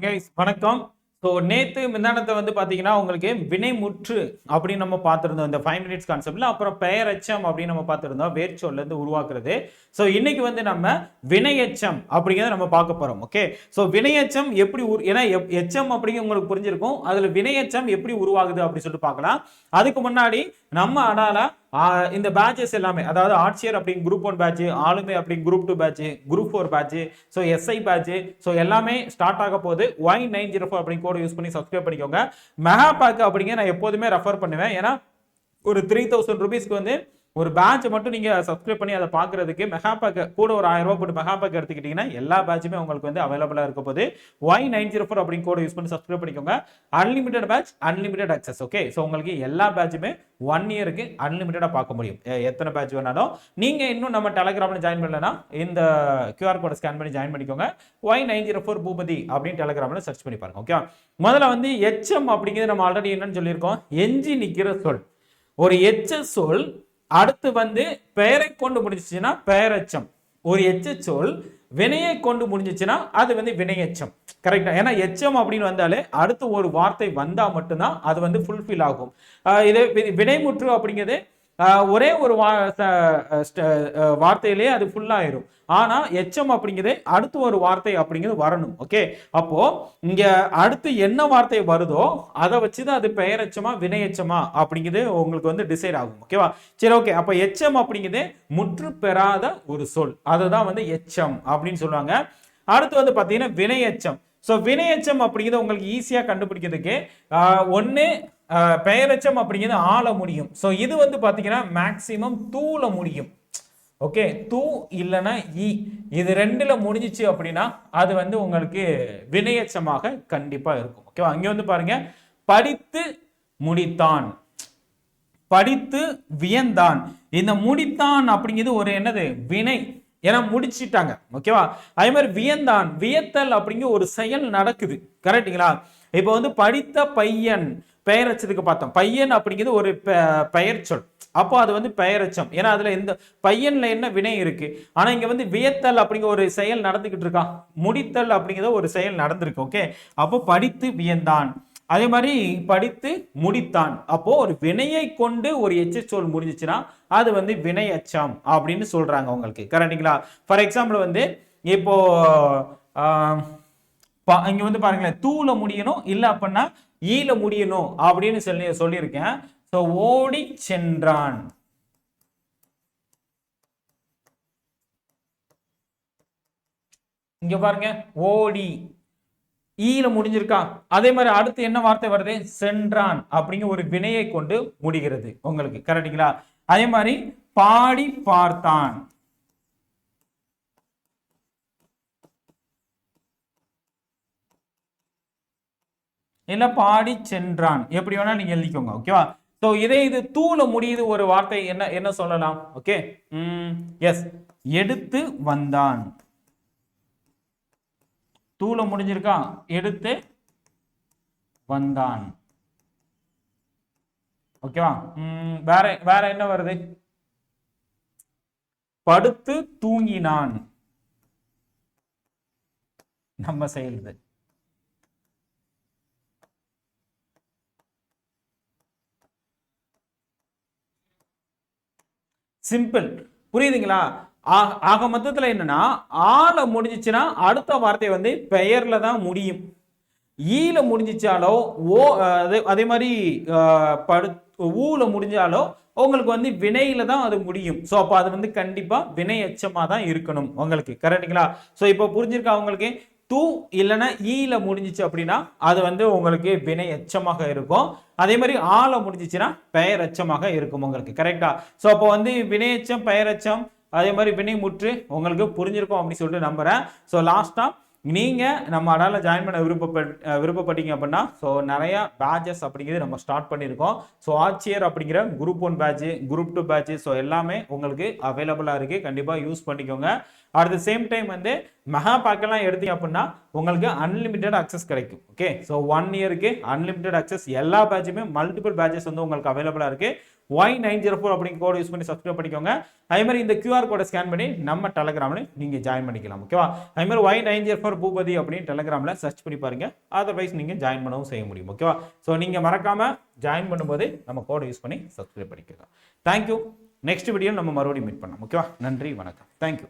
Guys வணக்கம். So நேத்து மிந்தானத்தை வந்து பார்த்தீங்கன்னா உங்களுக்கு வினைமுற்று அப்படின்னு நம்ம பார்த்திருந்தோம். இந்த ஃபைவ் மினிட்ஸ் கான்செப்ட்ல அப்புறம் பெயரச்சம் அப்படின்னு நம்ம பார்த்துருந்தோம். வேர்ச்சொல்லேருந்து உருவாக்குறது. ஸோ இன்னைக்கு வந்து நம்ம வினையச்சம் அப்படிங்கிறத நம்ம பார்க்க போறோம். ஓகே ஸோ வினையச்சம் எப்படி உரு- ஏன்னா எப்- எச்சம் அப்படிங்க உங்களுக்கு புரிஞ்சிருக்கும். அதுல வினையச்சம் எப்படி உருவாகுது அப்படின்னு சொல்லிட்டு பார்க்கலாம். அதுக்கு முன்னாடி நம்ம அடால இந்த பேட்சஸ் எல்லாமே அதாவது ஆட்சியர் அப்படிங்க குரூப் ஒன் பேட்ச் ஆளுமை அப்படிங்க group two batch group four batch so SI batch so எல்லாமே ஸ்டார்ட் ஆக போகுது ஒய் நைன் ஜீரோ ஃபோர் அப்படிங்க கோட் யூஸ் பண்ணி சப்ஸ்கிரைப் பண்ணிக்கோங்க. மெகா பேக் அப்படிங்க நான் எப்போதுமே ரெஃபர் பண்ணுவேன். ஏன்னா ஒரு த்ரீ தௌசண்ட் ருபீஸ்க்கு வந்து ஒரு பேட்ச் மட்டும் நீங்க சப்ஸ்கிரைப் பண்ணி அதை பார்க்குறதுக்கு மெகா பேக் கூட ஒரு ஆயிரம் ரூபாய் போட்டு மெகா பேக் எடுத்துக்கிட்டீங்கன்னா எல்லா பேட்சுமே உங்களுக்கு வந்து அவைலபிளா இருக்க போது ஒய் நைன் ஜீரோ ஃபோர் அப்படின்னு கூட யூஸ் பண்ணி சப்ஸ்கிரைப் பண்ணிக்கோங்க. Unlimited batch unlimited access okay so உங்களுக்கு எல்லா பேட்சுமே ஒன் இயருக்கு அன்லிமிட்டடா பார்க்க முடியும். எத்தனை பேட்ச் வேணாலும். நீங்க இன்னும் நம்ம டெலகிராம்ல ஜாயின் பண்ணலன்னா இந்த கியூஆர் கோடை ஸ்கேன் பண்ணி ஜாயின் பண்ணிக்கோங்க. Y nine zero four Boopathi அப்படின்னு டெலகிராம்ல சர்ச் பண்ணி பாருங்க ஓகே முதல்ல வந்து எச்எம் அப்படிங்கிறது நம்ம ஆல்ரெடி என்னன்னு சொல்லியிருக்கோம். எஞ்சி நிக்கிற சொல். ஒரு எச்ச சொல் அடுத்து வந்து பெயரை கொண்டு முடிஞ்சிச்சுன்னா பெயரச்சம். ஒரு எச்ச சொல் வினையை கொண்டு முடிஞ்சிச்சுன்னா அது வந்து வினையச்சம். கரெக்டா ஏன்னா எச்சம் அப்படின்னு வந்தாலே அடுத்து ஒரு வார்த்தை வந்தா மட்டும்தான் அது வந்து ஃபுல்ஃபில் ஆகும். இதே இது வினைமுற்று அப்படிங்கிறது ஒரே ஒரு வா வார்த்தையிலே அது ஃபுல்லாயிரும் ஆனா எச்சம் அப்படிங்கிறது அடுத்து ஒரு வார்த்தை அப்படிங்கிறது வரணும் ஓகே அப்போ இங்க அடுத்து என்ன வார்த்தை வருதோ அதை வச்சுதான் அது பெயரச்சமா வினையச்சமா அப்படிங்கிறது உங்களுக்கு வந்து டிசைட் ஆகும் ஓகேவா சரி ஓகே அப்ப எச்சம் அப்படிங்கிறது முற்று பெறாத ஒரு சொல். அதுதான் வந்து எச்சம் அப்படின்னு சொல்லுவாங்க. அடுத்து வந்து பாத்தீங்கன்னா வினையச்சம் ஸோ வினையச்சம் அப்படிங்கிறது உங்களுக்கு ஈஸியாக கண்டுபிடிக்கிறதுக்கு ஒன்று பெயரெச்சம் அப்படிங்கிறது ஆள முடியும். ஸோ இது வந்து பார்த்தீங்கன்னா மேக்சிமம் தூள முடியும். ஓகே தூ இல்லைன்னா இ இது ரெண்டுல முடிஞ்சிச்சு அப்படின்னா அது வந்து உங்களுக்கு வினையச்சமாக கண்டிப்பாக இருக்கும். ஓகேவா அங்கே வந்து பாருங்க. படித்து முடித்தான். படித்து வியந்தான். இந்த முடித்தான் அப்படிங்கிறது ஒரு என்னது? வினை. ஏன்னா முடிச்சிட்டாங்க ஓகேவா அதே மாதிரி வியந்தான் வியத்தல் அப்படிங்கிற ஒரு செயல் நடக்குது. கரெக்ட்டுங்களா இப்போ வந்து படித்த பையன் பெயரச்சதுக்கு பார்த்தோம். பையன் அப்படிங்கிறது ஒரு பெ- பெயர் சொல். அப்போ அது வந்து பெயரச்சம். ஏன்னா அதுல இந்த பையன்ல என்ன வினை இருக்கு? ஆனா இங்க வந்து வியத்தல் அப்படிங்கிற ஒரு செயல் நடந்துகிட்டு இருக்கா? முடித்தல் அப்படிங்கிற ஒரு செயல் நடந்திருக்கு ஓகே அப்போ படித்து வியந்தான். அதே மாதிரி படித்து முடித்தான். அப்போ ஒரு வினையை கொண்டு ஒரு எச்சச்சொல் முடிஞ்சிச்சுன்னா அது வந்து வினை அச்சம் அப்படின்னு சொல்றாங்க உங்களுக்கு கரெக்டுங்களா ஃபார் எக்ஸாம்பிள் வந்து இப்போ இங்க வந்து பாருங்களேன் தூள முடியணும் இல்ல அப்படின்னா ஈல முடியணும் அப்படின்னு சொல்லி சொல்லியிருக்கேன். ஸோ ஓடி சென்றான். இங்க பாருங்க ஓடி E ஈல முடிஞ்சிருக்கா? அதே மாதிரி அடுத்து என்ன வார்த்தை வருது? சென்றான் அப்படிங்கிற ஒரு வினையை கொண்டு முடிகிறது உங்களுக்கு. கரெக்டுங்களா அதே மாதிரி பாடி பார்த்தான். இல்ல பாடி சென்றான். எப்படி வேணா நீங்க எழுதிக்கோங்க ஓகேவா சோ இதே இது தூள முடியுது ஒரு வார்த்தை என்ன என்ன சொல்லலாம்? ஓகே எஸ் எடுத்து வந்தான். தூள முடிஞ்சிருக்கான் எடுத்து வந்தான். ஓகேவா? வேற வேற என்ன வருது? படுத்து தூங்கினான். நம்ம செய்யறது சிம்பிள். புரியுதுங்களா? ஆக மொத்தத்தில் என்னன்னா ஆல முடிஞ்சிச்சுன்னா அடுத்த வார்த்தை வந்து பெயர்ல தான் முடியும். ஈல முடிஞ்சிச்சாலோ ஓ அதே அதே மாதிரி படு ஊல முடிஞ்சாலோ உங்களுக்கு வந்து வினையில தான் அது முடியும். ஸோ அப்போ அது வந்து கண்டிப்பா வினை எச்சமாக தான் இருக்கணும் உங்களுக்கு. கரெக்டுங்களா ஸோ இப்போ புரிஞ்சிருக்கா உங்களுக்கு? தூ இல்லைன்னா ஈல முடிஞ்சிச்சு அப்படின்னா அது வந்து உங்களுக்கு வினை எச்சமாக இருக்கும். அதே மாதிரி ஆல முடிஞ்சிச்சுன்னா பெயர் எச்சமாக இருக்கும் உங்களுக்கு. கரெக்டா ஸோ அப்போ வந்து வினையச்சம் பெயரெச்சம் அதே மாதிரி வினை முற்று உங்களுக்கு புரிஞ்சிருக்கும் அப்படின்னு சொல்லிட்டு நம்புறேன். ஸோ லாஸ்ட்டாக நீங்கள் நம்ம அடால ஜாயின் பண்ண விருப்பப்பட் விருப்பப்பட்டீங்க அப்படின்னா ஸோ நிறையா பேட்சஸ் அப்படிங்கிறது நம்ம ஸ்டார்ட் பண்ணியிருக்கோம். ஸோ ஆட்சியர் அப்படிங்கிற group one batch group two batch so எல்லாமே உங்களுக்கு அவைலபிளாக இருக்குது கண்டிப்பாக யூஸ் பண்ணிக்கோங்க. அட் த சேம் டைம் வந்து மெகா பேக்கெல்லாம் எடுத்தீங்க அப்படின்னா உங்களுக்கு அன்லிமிட்டெட் அக்சஸ் கிடைக்கும். ஓகே ஸோ ஒன் இயருக்கு அன்லிமிட்டெட் அக்சஸ் எல்லா பேட்சுமே மல்டிபிள் பேட்சஸ் வந்து உங்களுக்கு அவைலபிளாக இருக்குது ஒய் நைன் ஜீரோ ஃபோர் அப்படிங்க கோட் யூஸ் பண்ணி சப்ஸ்கிரைப் பண்ணிக்கோங்க. அதே மாதிரி இந்த கியூஆர் கோடை ஸ்கேன் பண்ணி நம்ம டெலகிராமில் நீங்கள் ஜாயின் பண்ணிக்கலாம் ஓகேவா அதே மாதிரி Y nine zero four Boopathi அப்படின்னு டெலகிராமில் சர்ச் பண்ணி பாருங்க. அதர்வைஸ் நீங்கள் ஜாயின் பண்ணவும் செய்ய முடியும் ஓகேவா ஸோ நீங்கள் மறக்காமல் ஜாயின் பண்ணும்போது நம்ம கோடை யூஸ் பண்ணி சப்ஸ்கிரைப் பண்ணிக்கலாம் தேங்க்யூ நெக்ஸ்ட் வீடியோ நம்ம மறுபடியும் மீட் பண்ணலாம் ஓகேவா நன்றி வணக்கம். தேங்க்யூ